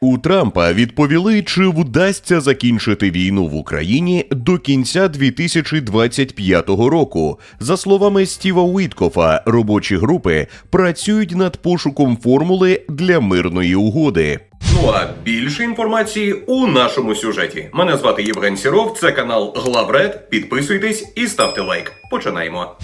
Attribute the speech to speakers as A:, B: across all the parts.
A: У Трампа відповіли, чи вдасться закінчити війну в Україні до кінця 2025 року. За словами Стіва Уіткофа, робочі групи працюють над пошуком формули для мирної угоди.
B: Ну а більше інформації у нашому сюжеті. Мене звати Євген Сіров, це канал Главред. Підписуйтесь і ставте лайк. Починаємо.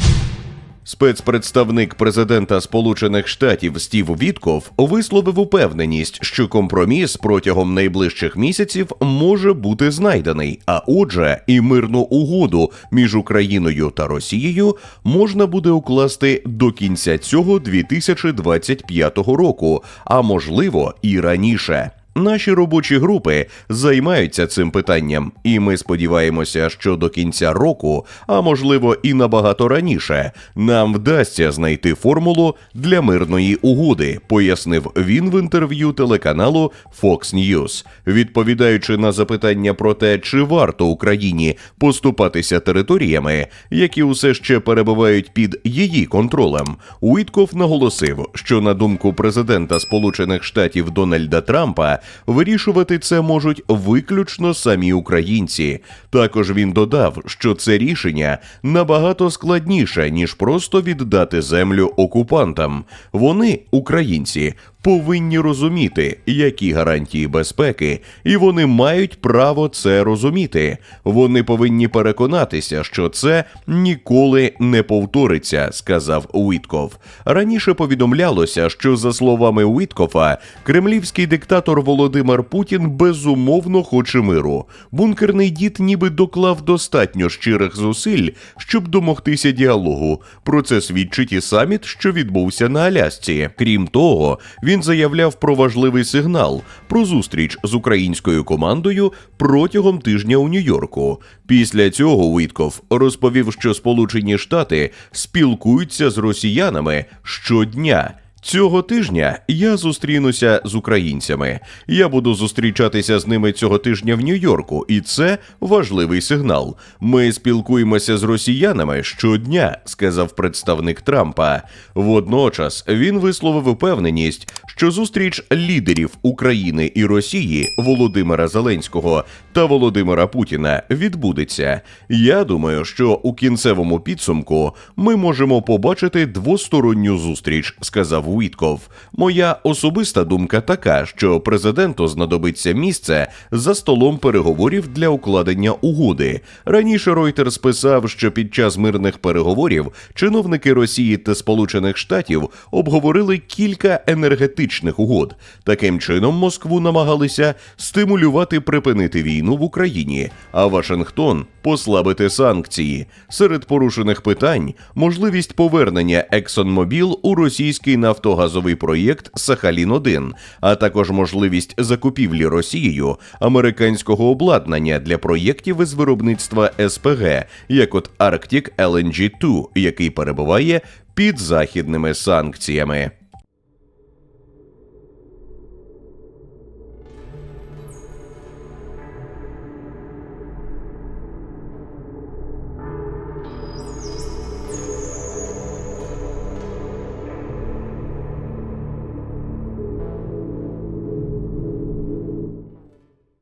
A: Спецпредставник президента Сполучених Штатів Стів Вітков висловив упевненість, що компроміс протягом найближчих місяців може бути знайдений. А отже, і мирну угоду між Україною та Росією можна буде укласти до кінця цього 2025 року, а можливо і раніше. Наші робочі групи займаються цим питанням, і ми сподіваємося, що до кінця року, а можливо і набагато раніше, нам вдасться знайти формулу для мирної угоди, пояснив він в інтерв'ю телеканалу Fox News. Відповідаючи на запитання про те, чи варто Україні поступатися територіями, які усе ще перебувають під її контролем, Уітков наголосив, що на думку президента Сполучених Штатів Дональда Трампа вирішувати це можуть виключно самі українці. Також він додав, що це рішення набагато складніше ніж просто віддати землю окупантам. Вони, українці, повинні розуміти, які гарантії безпеки, і вони мають право це розуміти. Вони повинні переконатися, що це ніколи не повториться, сказав Уітков. Раніше повідомлялося, що за словами Уіткофа, кремлівський диктатор Володимир Путін безумовно хоче миру. Бункерний дід ніби доклав достатньо щирих зусиль, щоб домогтися діалогу. Про це свідчить і саміт, що відбувся на Алясці. Крім того, він заявляв про важливий сигнал про зустріч з українською командою протягом тижня у Нью-Йорку. Після цього Уітков розповів, що Сполучені Штати спілкуються з росіянами щодня. Цього тижня я зустрінуся з українцями. Я буду зустрічатися з ними цього тижня в Нью-Йорку, і це важливий сигнал. Ми спілкуємося з росіянами щодня, сказав представник Трампа. Водночас він висловив упевненість, що зустріч лідерів України і Росії Володимира Зеленського та Володимира Путіна відбудеться. Я думаю, що у кінцевому підсумку ми можемо побачити двосторонню зустріч, сказав Уітков. Моя особиста думка така, що президенту знадобиться місце за столом переговорів для укладення угоди. Раніше Reuters писав, що під час мирних переговорів чиновники Росії та Сполучених Штатів обговорили кілька енергетичних угод. Таким чином, Москву намагалися стимулювати припинити війну в Україні, а Вашингтон послабити санкції. Серед порушених питань можливість повернення ExxonMobil у російський нафтогазовий проєкт Сахалін 1 а також можливість закупівлі Росією американського обладнання для проєктів із виробництва СПГ, як от Arctic LNG 2 який перебуває під західними санкціями.